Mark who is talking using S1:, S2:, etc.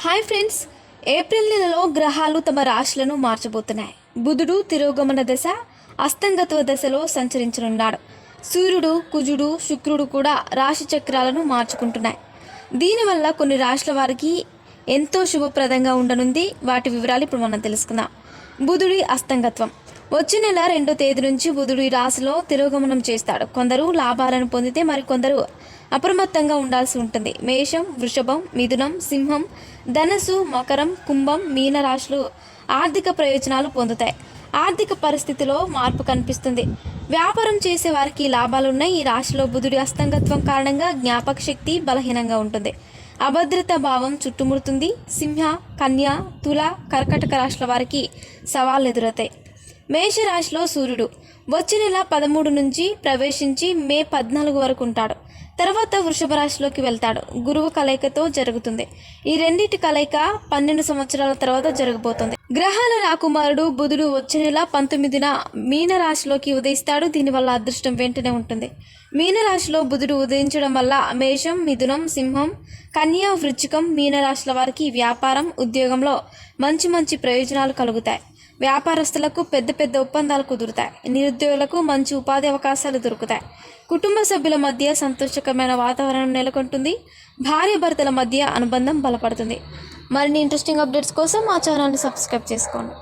S1: Hi friends April నెలలో గ్రహాలు తమ రాశులను మార్చబోతున్నాయి. బుధుడు తిరోగమన దశ అస్తంగత్వ దశలో సంచరించనున్నాడు. సూర్యుడు కుజుడు శుక్రుడు కూడా రాశి చక్రాలను మార్చుకుంటున్నాయి. దీనివల్ల కొన్ని రాశుల వారికి ఎంతో శుభప్రదంగా ఉండనుంది. వాటి వివరాలు ఇప్పుడు మనం తెలుసుకుందాం. బుధుడి అస్తంగత్వం. వచ్చే నెల రెండో తేదీ నుంచి బుధుడు ఈ రాశిలో తిరోగమనం చేస్తాడు. కొందరు లాభాలను పొందితే మరికొందరు అప్రమత్తంగా ఉండాల్సి ఉంటుంది. మేషం వృషభం మిథునం సింహం ధనస్సు మకరం కుంభం మీన రాశులు ఆర్థిక ప్రయోజనాలు పొందుతాయి. ఆర్థిక పరిస్థితిలో మార్పు కనిపిస్తుంది. వ్యాపారం చేసే వారికి లాభాలున్నాయి ఈ రాశిలో బుధుడి అస్తంగత్వం కారణంగా జ్ఞాపక శక్తి బలహీనంగా ఉంటుంది. అభద్రత భావం చుట్టుముడుతుంది. సింహ కన్య తుల కర్కటక రాశుల వారికి సవాళ్ళు ఎదురవుతాయి. మేషరాశిలో సూర్యుడు. వచ్చే నెల పదమూడు నుంచి ప్రవేశించి మే పద్నాలుగు వరకు ఉంటాడు. తర్వాత వృషభ రాశిలోకి వెళ్తాడు. గురువు కలయికతో జరుగుతుంది. ఈ రెండింటి కలయిక పన్నెండు సంవత్సరాల తర్వాత జరగబోతుంది. గ్రహాల రాకుమారుడు బుధుడు వచ్చే నెల పంతొమ్మిదిన మీన రాశిలోకి ఉదయిస్తాడు. దీనివల్ల అదృష్టం వెంటనే ఉంటుంది. మీన రాశిలో బుధుడు ఉదయించడం వల్ల మేషం మిథునం సింహం కన్యా వృచ్చికం మీన రాశుల వారికి వ్యాపారం ఉద్యోగంలో మంచి మంచి ప్రయోజనాలు కలుగుతాయి. వ్యాపారస్తులకు పెద్ద పెద్ద ఒప్పందాలు కుదురుతాయి. నిరుద్యోగులకు మంచి ఉపాధి అవకాశాలు దొరుకుతాయి. కుటుంబ సభ్యుల మధ్య సంతోషకరమైన వాతావరణం నెలకొంటుంది. భార్య భర్తల మధ్య అనుబంధం బలపడుతుంది. మరిన్ని ఇంట్రెస్టింగ్ అప్డేట్స్ కోసం మా ఛానల్ని సబ్స్క్రైబ్ చేసుకోండి.